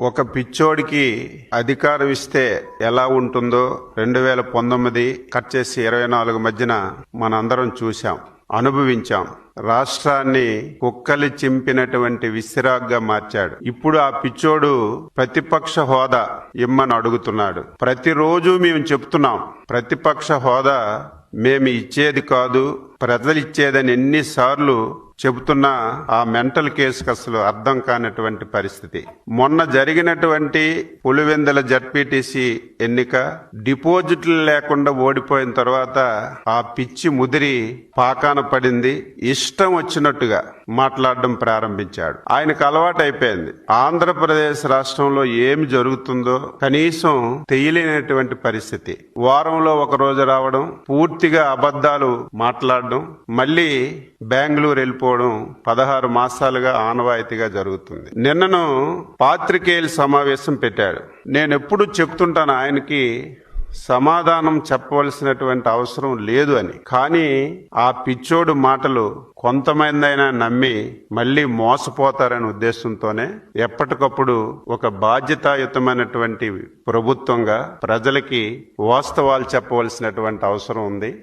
ఒక పిచ్చోడికి అధికారం ఇస్తే ఎలా ఉంటుందో రెండు వేల పంతొమ్మిది కట్ చేసి ఇరవై నాలుగు మధ్యన మనందరం చూశాం అనుభవించాం. రాష్ట్రాన్ని కుక్కలి చింపినటువంటి విసిరాగ్గా మార్చాడు. ఇప్పుడు ఆ పిచ్చోడు ప్రతిపక్ష హోదా ఇమ్మని అడుగుతున్నాడు. ప్రతిరోజు మేము చెప్తున్నాం ప్రతిపక్ష హోదా మేము ఇచ్చేది కాదు ప్రజలు ఇచ్చేదని ఎన్నిసార్లు చెబుతున్న ఆ మెంటల్ కేసుకు అసలు అర్థం కానటువంటి పరిస్థితి. మొన్న జరిగినటువంటి పులివెందుల జడ్పీటీసీ ఎన్నిక డిపాజిట్లు లేకుండా ఓడిపోయిన తర్వాత ఆ పిచ్చి ముదిరి పాకాన పడింది. ఇష్టం వచ్చినట్టుగా మాట్లాడడం ప్రారంభించాడు. ఆయనకు అలవాటు అయిపోయింది. ఆంధ్రప్రదేశ్ రాష్ట్రంలో ఏమి జరుగుతుందో కనీసం తెలియలేనటువంటి పరిస్థితి. వారంలో ఒక రోజు రావడం పూర్తిగా అబద్ధాలు మాట్లాడడం మళ్ళీ బెంగళూరు వెళ్ళిపోవడం పదహారు మాసాలుగా ఆనవాయితీగా జరుగుతుంది. నిన్నను పాత్రికేయులు సమావేశం పెట్టాడు. నేను ఎప్పుడు చెప్తుంటాను ఆయనకి సమాధానం చెప్పవలసినటువంటి అవసరం లేదు అని. కానీ ఆ పిచ్చోడు మాటలు కొంతమందైనా నమ్మి మళ్ళీ మోసపోతారనే ఉద్దేశంతోనే ఎప్పటికప్పుడు ఒక బాధ్యతాయుతమైనటువంటి ప్రభుత్వంగా ప్రజలకి వాస్తవాలు చెప్పవలసినటువంటి అవసరం ఉంది.